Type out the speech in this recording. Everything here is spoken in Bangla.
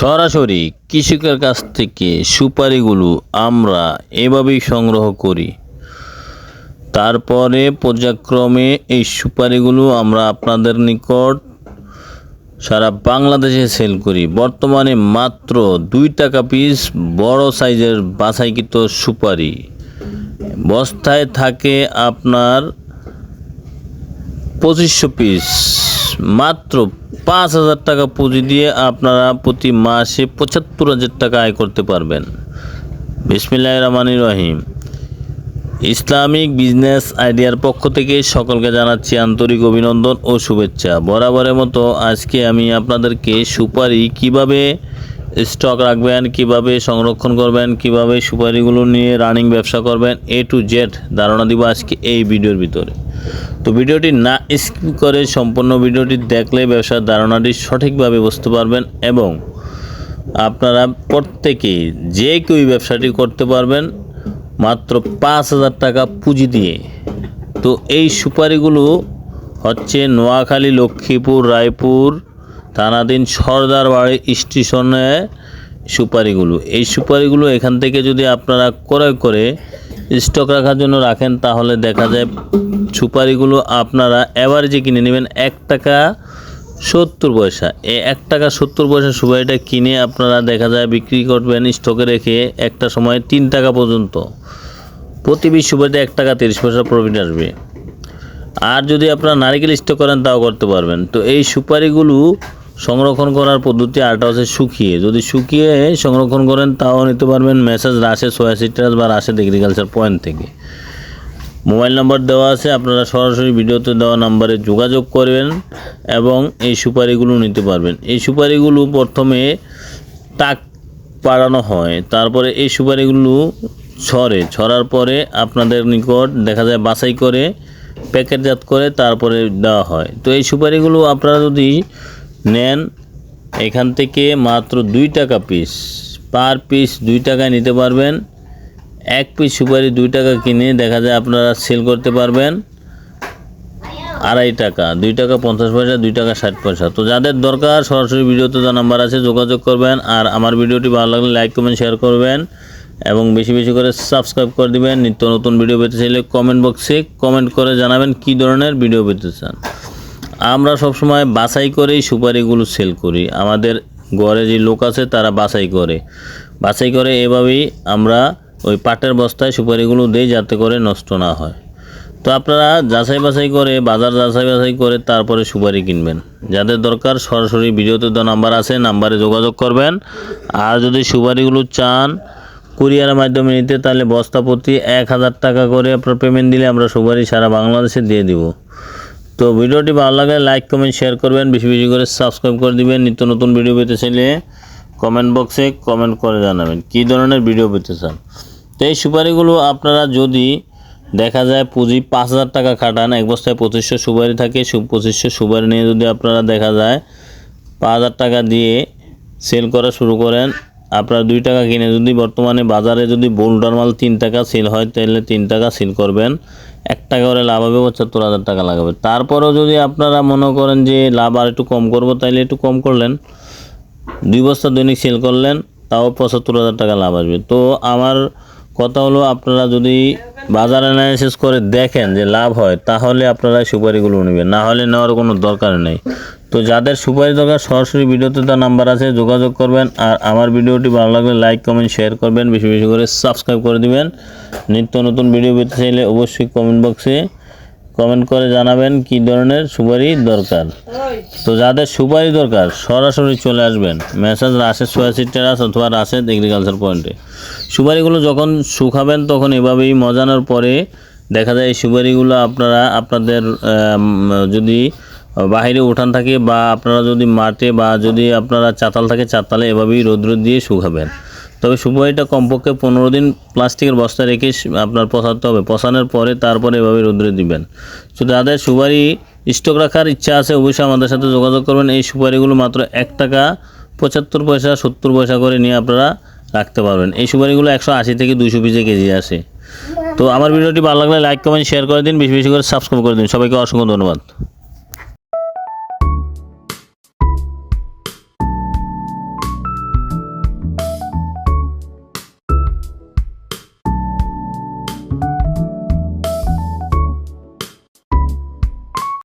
সরাসরি কৃষকের কাছ থেকে সুপারিগুলো আমরা এভাবেই সংগ্রহ করি। তারপরে পর্যায়ক্রমে এই সুপারিগুলো আমরা আপনাদের নিকট সারা বাংলাদেশে সেল করি। বর্তমানে মাত্র দুই টাকা পিস বড় সাইজের বাছাইকৃত সুপারি। বস্তায় থাকে আপনার পঁচিশশো পিস। মাত্র পাঁচ হাজার টাকা পুঁজি দিয়ে আপনারা প্রতি মাসে পঁচাত্তর হাজার টাকা আয় করতে পারবেন। বিসমিল্লাহ রহমান রহিম। ইসলামিক বিজনেস আইডিয়ার পক্ষ থেকে সকলকে জানাচ্ছি আন্তরিক অভিনন্দন ও শুভেচ্ছা। বরাবরের মতো আজকে আমি আপনাদেরকে সুপারি কীভাবে স্টক রাখবেন, কীভাবে সংরক্ষণ করবেন, কীভাবে সুপারিগুলো নিয়ে রানিং ব্যবসা করবেন এ টু জেড ধারণা দিব আজকে এই ভিডিওর ভিতরে। তো ভিডিওটি না স্কিপ করে সম্পূর্ণ ভিডিওটি দেখলে ব্যবসার ধারণাটি সঠিকভাবে বুঝতে পারবেন এবং আপনারা প্রত্যেকেই যে কেউ ব্যবসাটি করতে পারবেন, মাত্র পাঁচ হাজার টাকা পুঁজি দিয়ে। তো এই সুপারিগুলো হচ্ছে নোয়াখালী, লক্ষ্মীপুর, রায়পুর থানাধীন সর্দার বাড়ি স্টেশনে সুপারিগুলো। এই সুপারিগুলো এখান থেকে যদি আপনারা ক্রয় করে স্টক রাখার জন্য রাখেন, তাহলে দেখা যায় সুপারিগুলো আপনারা অ্যাভারেজে কিনে নেবেন এক টাকা সত্তর পয়সা। এই এক টাকা সত্তর পয়সা সুপারিটা কিনে আপনারা দেখা যায় বিক্রি করবেন স্টকে রেখে একটা সময় তিন টাকা পর্যন্ত। প্রতি বিশ সুপারিতে এক টাকা তিরিশ পয়সা প্রফিট আসবে। আর যদি আপনারা নারিকেল স্টক করেন, তাও করতে পারবেন। তো এই সুপারিগুলো সংরক্ষণ করার পদ্ধতি আরটা হচ্ছে শুকিয়ে। যদি শুকিয়ে সংরক্ষণ করেন, তাও নিতে পারবেন মেসেজ রাশেদ সোয়া সিট্রাস বা রাশেদ এগ্রিকালচার পয়েন্ট থেকে। মোবাইল নাম্বার দেওয়া আছে, আপনারা সরাসরি ভিডিওতে দেওয়া নাম্বারে যোগাযোগ করবেন এবং এই সুপারিগুলো নিতে পারবেন। এই সুপারিগুলো প্রথমে তাক পাড়ানো হয়, তারপরে এই সুপারিগুলো ছড়ে। ছড়ার পরে আপনাদের নিকট দেখা যায় বাছাই করে, প্যাকেটজাত করে তারপরে দেওয়া হয়। তো এই সুপারিগুলো আপনারা যদি নেন, এখান থেকে মাত্র দুই টাকা পিস পার পিস দুই টাকায় নিতে পারবেন। এক পিস সুপারি দুই টাকা কিনে দেখা যায় আপনারা সেল করতে পারবেন। আড়াই টাকা, দুই টাকা পঞ্চাশ পয়সা, দুই টাকা ষাট পয়সা। তো যাদের দরকার, সরাসরি ভিডিওতে যা নাম্বার আছে, যোগাযোগ করবেন। আর আমার ভিডিওটি ভালো লাগলে লাইক কমেন্ট শেয়ার করবেন। এবং বেশি বেশি করে সাবস্ক্রাইব করে দিবেন। নিত্য নতুন ভিডিও পেতে চাইলে কমেন্ট বক্সে কমেন্ট করে জানাবেন কী ধরনের ভিডিও পেতে চান। আমরা সবসময় বাছাই করেই সুপারিগুলো সেল করি। আমাদের ঘরে যে লোক আছে, তারা বাছাই করে। বাছাই করে এভাবেই আমরা ওই পাটের বস্তায় সুপারিগুলো দিই যাতে করে নষ্ট না হয়। তো আপনারা যাচাই বাছাই করে, বাজার যাচাই বাছাই করে তারপরে সুপারি কিনবেন। যাদের দরকার সরাসরি ভিডিওতে তো নাম্বার আছে, নাম্বারে যোগাযোগ করবেন। আর যদি সুপারিগুলো চান কুরিয়ারের মাধ্যমে নিতে, তাহলে বস্তা প্রতি এক হাজার টাকা করে আপনার পেমেন্ট দিলে আমরা সুপারি সারা বাংলাদেশে দিয়ে দিব। তো ভিডিওটি ভালো লাগলে লাইক, কমেন্ট, শেয়ার করবেন। বেশি বেশি করে সাবস্ক্রাইব করে দিবেন। নিত্য নতুন ভিডিও পেতে চাইলে কমেন্ট বক্সে কমেন্ট করে জানাবেন কী ধরনের ভিডিও পেতে চান। তো এই সুপারিগুলো আপনারা যদি দেখা যায় পুঁজি পাঁচ হাজার টাকা খাটান, এক বস্তায় পঁচিশশো সুপারি থাকে পঁচিশশো সুপারি নিয়ে যদি আপনারা দেখা যায় পাঁচ হাজার টাকা দিয়ে সেল করা শুরু করেন, আপনারা দুই টাকা কিনে যদি বর্তমানে বাজারে যদি বোল্ডার মাল তিন টাকা সেল হয়, তাহলে তিন টাকা সেল করবেন। এক টাকা করে লাভ হবে পঁচাত্তর হাজার টাকা লাগাবে। তারপরেও যদি আপনারা মনে করেন যে লাভ আর একটু কম করব তাহলে একটু কম করলেন। দুই বস্তা দৈনিক সেল করলেন, তাও পঁচাত্তর হাজার টাকা লাভ আসবে। তো আমার কথা হলো আপনারা যদি বাজার অ্যানালাইসিস করে দেখেন যে লাভ হয়, তাহলে আপনারা সুপারিগুলো নেবেন। না হলে নেওয়ার কোনো দরকার নেই। তো যাদের সুপারি দরকার, সরাসরি ভিডিওতে তার নাম্বার আছে, যোগাযোগ করবেন। আর আমার ভিডিওটি ভালো লাগলে লাইক কমেন্ট শেয়ার করবেন। বেশি বেশি করে সাবস্ক্রাইব করে দিবেন। নিত্য নতুন ভিডিও পেতে চাইলে অবশ্যই কমেন্ট বক্সে কমেন্ট করে জানাবেন কি ধরনের সুপারি দরকার। তো যাদের সুপারি দরকার, সরাসরি চলে আসবেন। মেসেজ রাশেদ সোয়াসি টেরাস অথবা রাশেদ এগ্রিকালচার পয়েন্টে সুপারিগুলো যখন শুকাবেন, তখন এভাবেই মজানোর পরে দেখা যায় এই সুপারিগুলো আপনারা, আপনাদের যদি বাহিরে উঠান থাকে বা আপনারা যদি মাঠে বা যদি আপনারা চাতাল থাকে, চাতালে এভাবেই রৌদ্র দিয়ে শুকাবেন। তবে সুপারিটা কমপক্ষে পনেরো দিন প্লাস্টিকের বস্তা রেখে আপনার পচাতে হবে। পচানোর পরে তারপরে এভাবে রোদ্রে দিবেন। তো যাদের সুপারি স্টক রাখার ইচ্ছা আছে, অবশ্যই আমাদের সাথে যোগাযোগ করবেন। এই সুপারিগুলো মাত্র এক টাকা পঁচাত্তর পয়সা, সত্তর পয়সা করে নিয়ে আপনারা রাখতে পারবেন। এই সুপারিগুলো একশো আশি থেকে দুশো পিসে কেজি আসে। তো আমার ভিডিওটি ভালো লাগলে লাইক, কমেন্ট, শেয়ার করে দিন। বেশি বেশি করে সাবস্ক্রাইব করে দিন। সবাইকে অসংখ্য ধন্যবাদ।